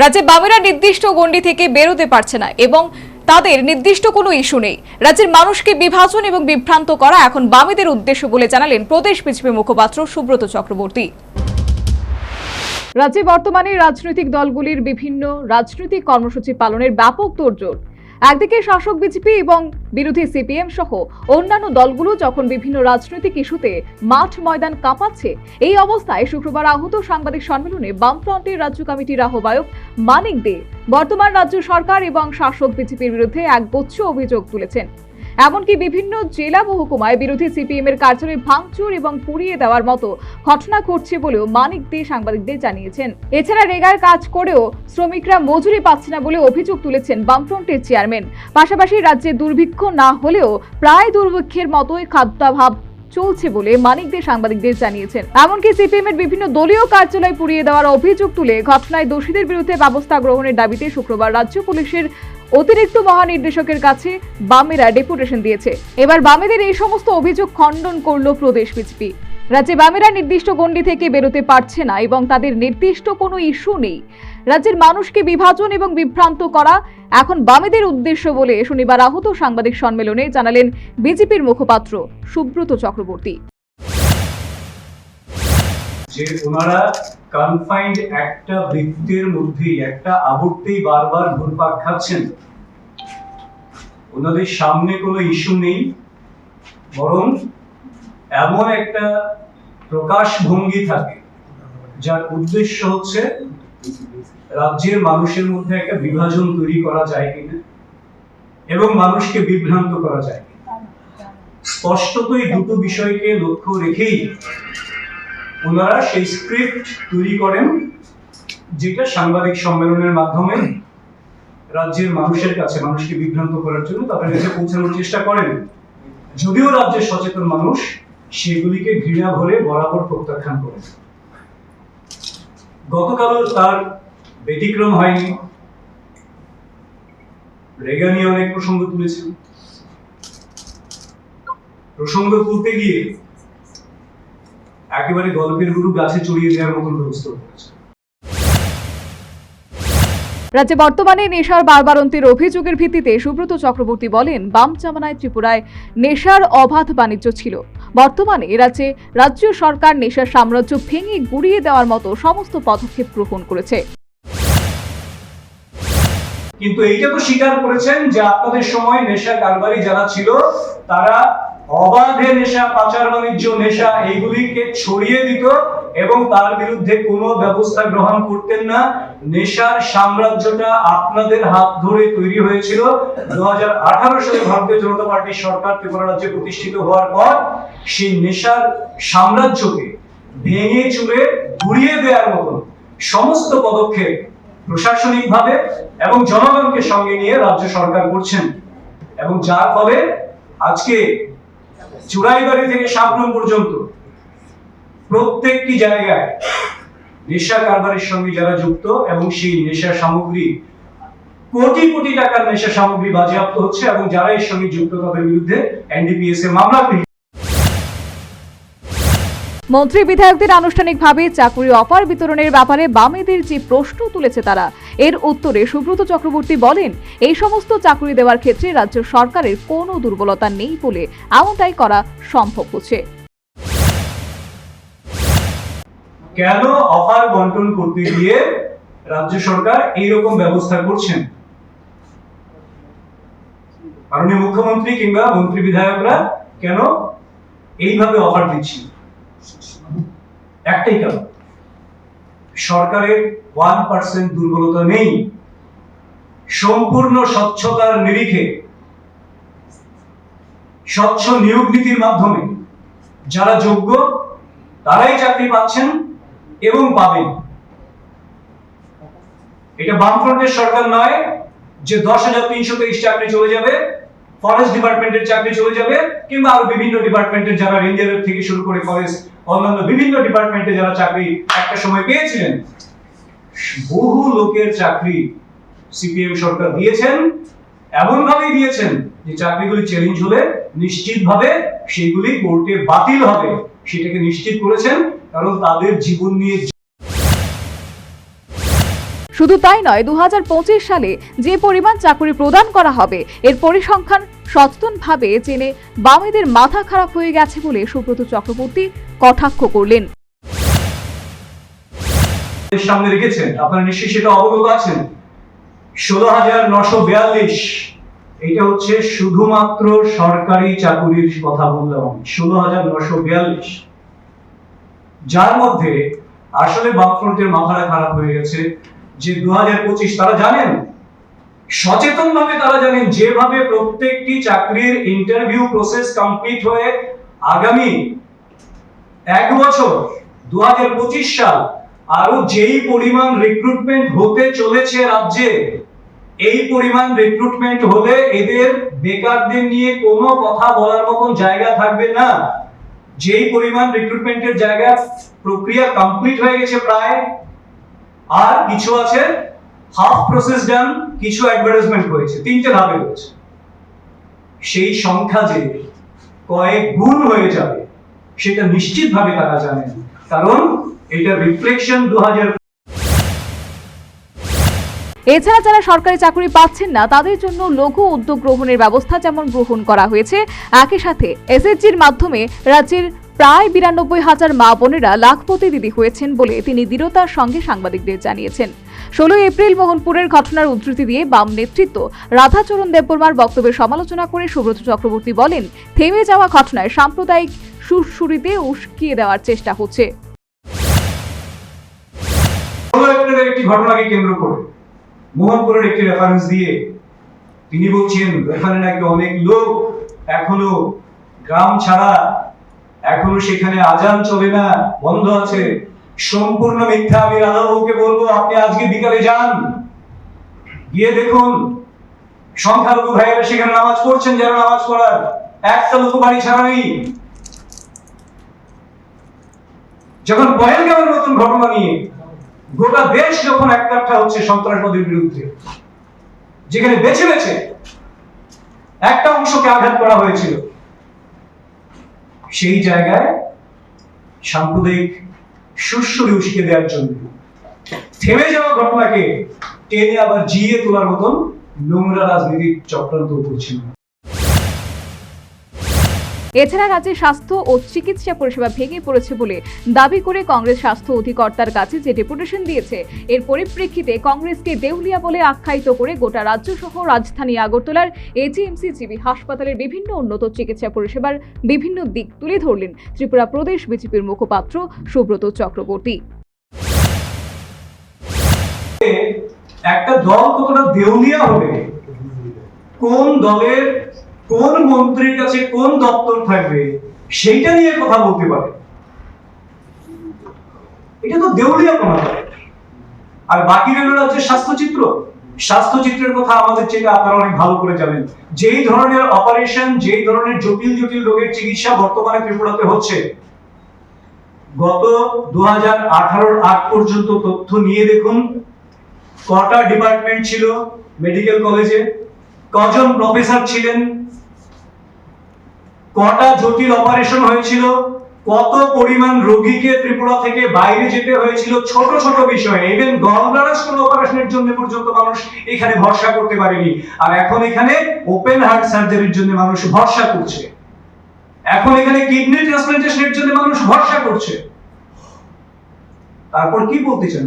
রাজ্যে বামেরা নির্দিষ্ট গণ্ডি থেকে বেরোতে পারছে না এবং তাদের নির্দিষ্ট কোনো ইস্যু নেই। রাজ্যের মানুষকে বিভাজন এবং বিভ্রান্ত করা এখন বামেদের উদ্দেশ্য বলে জানালেন প্রদেশ বিজেপি মুখপাত্র সুব্রত চক্রবর্তী। রাজ্যে বর্তমানে রাজনৈতিক দলগুলির বিভিন্ন রাজনৈতিক কর্মসূচি পালনের ব্যাপক তোড়জোড়। একদিকে শাসক বিজেপি এবং বিরোধী সিপিএম সহ অন্যান্য দলগুলো যখন বিভিন্ন রাজনৈতিক ইস্যুতে মাঠ ময়দান কাঁপাচ্ছে, এই অবস্থায় শুক্রবার আহত সাংবাদিক সম্মেলনে বামফ্রন্টের রাজ্য কমিটির আহ্বায়ক মানিক দে বর্তমান রাজ্য সরকার এবং শাসক বিজেপির বিরুদ্ধে এক গুচ্ছ অভিযোগ তুলেছেন। এমনকি বিভিন্ন জেলা মহকুমায় বিরোধী সিপিএম এর কার্যালয় ভাঙচুর এবং পুড়িয়ে দেওয়ার মতো ঘটনা ঘটছে বলেও মানিক দে সাংবাদিকদের জানিয়েছেন। এছাড়া রেগার কাজ করেও শ্রমিকরা মজুরি পাচ্ছে না বলে অভিযোগ তুলেছেন বামফ্রন্টের চেয়ারম্যান। পাশাপাশি রাজ্যে দুর্ভিক্ষ না হলেও প্রায় দুর্ভিক্ষের মতোই খাদ্যাভাব চলছে বলে মানিক দে সাংবাদিকদের জানিয়েছেন। এমনকি সিপিএম এর বিভিন্ন দলীয় কার্যালয় পুড়িয়ে দেওয়ার অভিযোগ তুলে ঘটনায় দোষীদের বিরুদ্ধে ব্যবস্থা গ্রহণের দাবিতে শুক্রবার রাজ্য পুলিশের অতিরিক্ত মহানির্দেশকের কাছে বামেরা ডেপুটেশন দিয়েছে। এবার বামেদের এই সমস্ত অভিযোগ খণ্ডন করল প্রদেশ বিজেপি। রাজ্যে বামেরা নির্দিষ্ট গণ্ডি থেকে বেরোতে পারছে না এবং তাদের নির্দিষ্ট কোনো ইস্যু নেই। রাজ্যের মানুষকে বিভাজন এবং বিভ্রান্ত করা এখন বামেদের উদ্দেশ্য বলে শনিবার আহত সাংবাদিক সম্মেলনে জানালেন বিজেপির মুখপাত্র সুব্রত চক্রবর্তী। যে ওনারা কনফাইন্ড একটা বৃত্তের মধ্যেই, একটা আবর্তেই বারবার ঘুরপাক খাচ্ছেন। ওনাদের সামনে কোনো ইস্যু নেই, বরং এমন একটা প্রকাশ ভঙ্গি থাকে, যার উদ্দেশ্য হচ্ছে রাজ্যের মানুষের মধ্যে একটা বিভাজন তৈরি করা যায় কিনা, এবং মানুষকে বিভ্রান্ত করা যায় স্পষ্টতই দুটো বিষয়কে লক্ষ্য রেখেই ওনারা সেই স্ক্রিপ্ট তৈরি করেন, যেটা সাংবাদিক সম্মেলনের মাধ্যমে রাজ্যের মানুষের কাছে, মানুষকে বিভ্রান্ত করার জন্য তাদের কাছে পৌঁছানোর চেষ্টা করেন। যদিও রাজ্যের সচেতন মানুষ, সেগুলিকে ঘৃণা ভরে বরাবর প্রত্যাখ্যান করে গতকালও তার ব্যতিক্রম হয়নি। রেগানি অনেক প্রসঙ্গ তুলেছেন। প্রসঙ্গ তুলতে গিয়ে একেবারে গল্পের গুরু গাছে চড়িয়ে দেওয়ার মতন ব্যবস্থা করেছে। রাজ্যে বর্তমানে নেশার বারবারন্তির অভিযোগের ভিত্তিতে সুব্রত চক্রবর্তী বলেন বাম চামানায় ত্রিপুরায় নেশার অবাধ বাণিজ্য ছিল। বর্তমানে রাজ্যে রাজ্য সরকার নেশার সাম্রাজ্য ভেঙে গুড়িয়ে দেওয়ার মতো সমস্ত পদক্ষেপ গ্রহণ করেছে। কিন্তু এইটা তো স্বীকার করেছেন যে আপনাদের সময় নেশা কারবারি যারা ছিল তারা অবাধে নেশা, পাচার, বাণিজ্য, নেশা এইগুলিকে ছড়িয়ে দিত এবং তার বিরুদ্ধে কোনো ব্যবস্থা গ্রহণ করতেন না। নেশার সাম্রাজ্যটা আপনাদের হাত ধরে তৈরি হয়েছিল দুহাজার আঠারো সালে ভারতীয় জনতা পার্টির সরকার ত্রিপুরা রাজ্যে প্রতিষ্ঠিত হওয়ার পর। সেই নেশার সাম্রাজ্যকে ভেঙে চুরে গুড়িয়ে দেওয়ার মতো সমস্ত পদক্ষেপ প্রশাসনিকভাবে এবং জনগণকে সঙ্গে নিয়ে রাজ্য সরকার করছেন। এবং যার ফলে আজকে চুরাইবাড়ি থেকে সাবরুম পর্যন্ত। প্রত্যেকটি জায়গায় নেশা কারবারের সঙ্গে যারা যুক্ত এবং সেই নেশা সামগ্রী, কোটি কোটি টাকার নেশা সামগ্রী বাজেয়াপ্ত হচ্ছে এবং যারা এর সঙ্গে যুক্ত তাদের বিরুদ্ধে এনডিপিএস এ মামলা মন্ত্রী বিধায়কদের আনুষ্ঠানিকভাবে চাকুরি অফার বিতরণের ব্যাপারে বামেদের যে প্রশ্ন তুলেছে তারা, এর উত্তরে সুব্রত চক্রবর্তী বলেন, এই সমস্ত চাকুরি দেওয়ার ক্ষেত্রে রাজ্য সরকারের কোনো দুর্বলতা নেই বলে এমনটাই করা সম্ভব হচ্ছে। কেন অফার বন্টন করতে গিয়ে রাজ্য সরকার এইরকম ব্যবস্থা করছেন? মুখ্যমন্ত্রী কিংবা মন্ত্রী বিধায়করা কেন এইভাবে অফার দিচ্ছেন? একটাই কারণ, সরকারের ওয়ান পার্সেন্ট দুর্বলতা নেই। সম্পূর্ণ স্বচ্ছতার নিরিখে, স্বচ্ছ নিয়োগ নীতির মাধ্যমে যারা যোগ্য, তারাই চাকরি পাচ্ছেন এবং পাবেন। এটা বামফ্রন্টের সরকার নয় যে দশ হাজার তিনশো তেইশ চাকরি চলে যাবে ফরেস্ট ডিপার্টমেন্টের চাকরি চলে যাবে, কিংবা আরও বিভিন্ন ডিপার্টমেন্টের যারা রেঞ্জারের থেকে শুরু করে ফরেস্ট অন্যান্য বিভিন্ন ডিপার্টমেন্টে যারা চাকরি একটা সময় পেয়েছিলেন, বহু লোকের চাকরি সিপিএম সরকার দিয়েছেন এমন ভাবেই দিয়েছেন যে চাকরিগুলি চ্যালেঞ্জ হলে নিশ্চিতভাবে সেগুলি কোর্টে বাতিল হবে। সেটাকে নিশ্চিত করেছেন কারণ তাদের জীবন নিয়ে শুধু তাই নয় দু সালে যে পরিমাণ চাকরি প্রদান করা হবে, এর পরিসংখ্যান সচেতনভাবে জেনে বামেদের মাথা খারাপ হয়ে গেছে বলে সুব্রত চক্রবর্তী কটাক্ষ করলেন। সামনে রেখেছেন, আপনারা নিশ্চয়ই সেটা অবগত আছেন। ষোলো হাজার নশো বিয়াল্লিশ এটা হচ্ছে শুধুমাত্র সরকারি চাকুরির কথা বললাম ষোলো হাজার নশো বিয়াল্লিশ। যার মধ্যে আসলে বামফ্রন্টের মাথাটা খারাপ হয়ে গেছে, যে দু হাজার পঁচিশ, তারা জানেন সচেতন ভাবে তারা জানেন, যেভাবে প্রত্যেকটি চাকরির ইন্টারভিউ প্রসেস কমপ্লিট হয়ে আগামী এক বছর দু হাজার পঁচিশ সাল আরও যেই পরিমাণ রিক্রুটমেন্ট হতে চলেছে রাজ্যে, এই পরিমাণ রিক্রুটমেন্ট হলে এদের বেকারদের নিয়ে কোনো কথা বলার মতন জায়গা থাকবে না। যেই পরিমাণ রিক্রুটমেন্টের জায়গা প্রক্রিয়া কমপ্লিট হয়ে গেছে প্রায়, আর কিছু আছে হাফ প্রসেস ডান কিছু অ্যাডভার্টাইজমেন্ট হয়েছে তিনটে ধাপে হয়েছে সেই সংখ্যা যে কয়েক গুণ হয়ে যাবে, সেটা নিশ্চিতভাবে তারা জানেন কারণ এটা রিফ্লেকশন দু হাজার এছাড়া যারা সরকারি চাকরি পাচ্ছেন না, তাদের জন্য লঘু উদ্যোগ গ্রহণের ব্যবস্থা যেমন গ্রহণ করা হয়েছে, একই সাথে এসএসজির মাধ্যমে রাজ্যের প্রায় বিরানব্বই হাজার মা বোনেরা লাখপতি দিদি হয়েছেন বলে তিনি দৃঢ়তার সঙ্গে সাংবাদিকদের জানিয়েছেন। ষোলোই এপ্রিল মোহনপুরের ঘটনার উদ্ধৃতি দিয়ে বাম নেতৃত্ব রাধাচরণ দেববর্মার বক্তব্যের সমালোচনা করে সুব্রত চক্রবর্তী বলেন, থেমে যাওয়া ঘটনায় সাম্প্রদায়িক সুরসুরিতে উস্কিয়ে দেওয়ার চেষ্টা হচ্ছে। একটি ঘটনাকে কেন্দ্র করে মোহনপুরের একটি রেফারেন্স দিয়ে তিনি বলছেন এখানে নাকি অনেক লোক এখনও গ্রাম ছাড়া এখনও সেখানে আজান চলে না, বন্ধ আছে। সম্পূর্ণ মিথ্যা, আমি রাধাবাবুকে বলব, আপনি আজকে বিকালে যান। গিয়ে দেখুন, সংখ্যালঘু ভাইয়েরা সেখানে নামাজ পড়ছেন, যারা নামাজ পড়ার। একটা লোক বাড়ি ছাড়া নেই। যখন পহেলগামের মতন ঘটনা নিয়ে, গোটা দেশ যখন এককাঠা হচ্ছে সন্ত্রাসবাদের বিরুদ্ধে, যেখানে বেছে বেছে একটা অংশকে আঘাত করা হয়েছিল সেই জায়গায় সাম্প্রদায়িক সুস্বরে উস্কে দেওয়ার জন্য। থেমে যাওয়া ঘটনাকে টেনে আবার জিয়ে তোলার মতন নোংরা রাজনীতির চক্রান্ত করছিল এছাড়া রাজ্যে স্বাস্থ্য ও চিকিৎসা পরিষেবা ভেঙে পড়েছে বলে দাবি করে কংগ্রেস স্বাস্থ্য অধিকর্তার কাছে যে ডেপুটেশন দিয়েছে, এর পরিপ্রেক্ষিতে কংগ্রেসকে দেউলিয়া বলে আখ্যায়িত করে গোটা রাজ্য সহ রাজধানী আগরতলার এজিএমসি জিবি হাসপাতালের বিভিন্ন উন্নত চিকিৎসা পরিষেবার বিভিন্ন দিক তুলে ধরলেন ত্রিপুরা প্রদেশ বিজেপির মুখপাত্র সুব্রত চক্রবর্তী। একটা দল কতটা দেউলিয়া হবে? কোন দলের কোন মন্ত্রীর কাছে কোন দপ্তর থাকবে সেইটা নিয়ে কথা বলতে পারে। এটা তো দেউলিয়া কোনা আর বাকি রইল রাজ্যের স্বাস্থ্যচিত্র। স্বাস্থ্যচিত্রের কথা আমাদের চেয়ে আপনারা অনেক ভালো করে জানেন। যেই ধরনের অপারেশন যেই ধরনের জটিল জটিল রোগের চিকিৎসা বর্তমানে ত্রিপুরাতে হচ্ছে, গত দু হাজার আগ পর্যন্ত তথ্য নিয়ে দেখুন। কটা ডিপার্টমেন্ট ছিল? মেডিকেল কলেজে। কজন প্রফেসর ছিলেন? কটা জটিল অপারেশন হয়েছিল? কত পরিমাণ রোগীকে ত্রিপুরা থেকে বাইরে যেতে হয়েছিল? ছোট ছোট বিষয়ে ইভেন গলব্লাডার স্টোন অপারেশনের জন্য পর্যন্ত মানুষ এখানে ভরসা করতে পারেনি। আর এখন এখানে ওপেন হার্ট সার্জারির জন্য মানুষ ভরসা করছে। এখন এখানে কিডনি ট্রান্সপ্লান্টেশনের জন্য মানুষ ভরসা করছে। তারপর কি বলতে চান?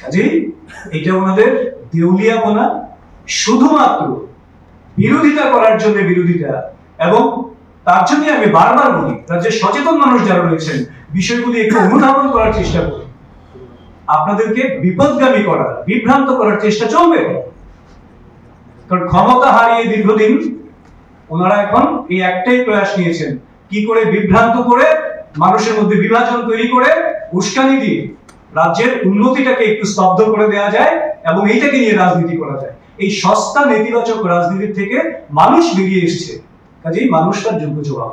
কাজেই এটা ওনাদের দেউলিয়াপনা। শুধুমাত্র বিরোধিতা করার জন্য বিরোধিতা এবং তার জন্য আমি বারবার বলি রাজ্যের সচেতন মানুষ যারা রয়েছেন, বিষয়গুলি একটু অনুধাবন করার চেষ্টা করি। আপনাদেরকে বিপদগামী করার, বিভ্রান্ত করার চেষ্টা চলবে। কারণ ক্ষমতা হারিয়ে দীর্ঘদিন ওনারা এখন এই একটাই প্রয়াস নিয়েছেন, কি করে বিভ্রান্ত করে, মানুষের মধ্যে বিভাজন তৈরি করে, উস্কানি দিয়ে রাজ্যের উন্নতিটাকে একটু স্তব্ধ করে দেওয়া যায় এবং এইটাকে নিয়ে রাজনীতি করা যায়। এই সস্তা নেতিবাচক রাজনীতির থেকে মানুষ বেরিয়ে এসেছে। কাজেই মানুষ তার যোগ্য জবাব।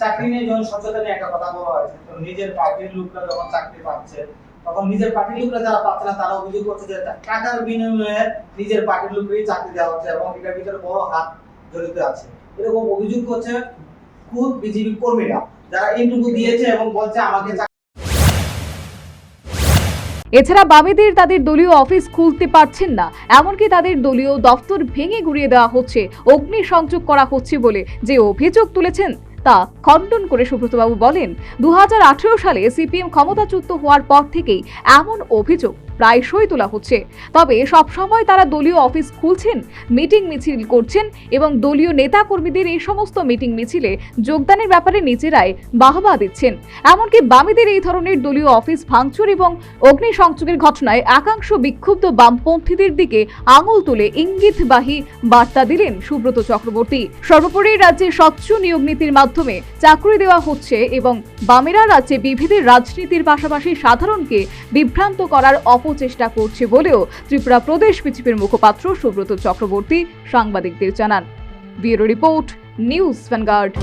চাকরি নিয়ে যখন সচেতনে একটা কথা বলা হয়েছে তো নিজের পার্টির লোকরা যখন চাকরি পাচ্ছে, তখন নিজের পার্টির লোকরা যারা পাচ্ছে না তারা অভিযোগ করছে যে টাকার বিনিময়ে নিজের পার্টির লোককেই চাকরি দেওয়া হচ্ছে এবং এটার ভিতরে বড় হাত জড়িত আছে। এরকম অভিযোগ করছে খুব বিজেপি কর্মীরা, যারা ইন্টারভিউ দিয়েছে এবং বলছে আমাকে এছাড়া বামেদের তাদের দলীয় অফিস খুলতে পারছেন না। এমনকি তাদের দলীয় দফতর ভেঙে ঘুরিয়ে দেওয়া হচ্ছে অগ্নি সংযোগ করা হচ্ছে বলে যে অভিযোগ তুলেছেন তা খণ্ডন করে সুব্রতবাবু বলেন দু হাজার আঠেরো সালে সিপিএম ক্ষমতাচ্যুত হওয়ার পর থেকেই এমন অভিযোগ প্রায়শই তোলা হচ্ছে। তবে সবসময় তারা দলীয় অফিস খুলছেন, মিটিং মিছিল করছেন এবং দলীয় নেতা কর্মীদের এই সমস্ত মিটিং মিছিলে যোগদানের ব্যাপারে নিজেরাই বাহবা দিচ্ছেন। এমনকি বামীদের এই ধরনের দলীয় অফিস ভাঙচুর এবং অগ্নিসংযোগের ঘটনায় একাংশ বিক্ষুব্ধ বামপন্থীদের দিকে আঙুল তুলে ইঙ্গিতবাহী বার্তা দিলেন সুব্রত চক্রবর্তী। সর্বোপরি রাজ্যে স্বচ্ছ নিয়োগ নীতির মাধ্যমে চাকরি দেওয়া হচ্ছে এবং বামেরা রাজ্যে বিভেদের রাজনীতির পাশাপাশি সাধারণকে বিভ্রান্ত করার অপচেষ্টা করছে বলেও ত্রিপুরা প্রদেশ বিজেপির মুখপাত্র সুব্রত চক্রবর্তী সাংবাদিকদের জানান। Bureau report, News Vanguard.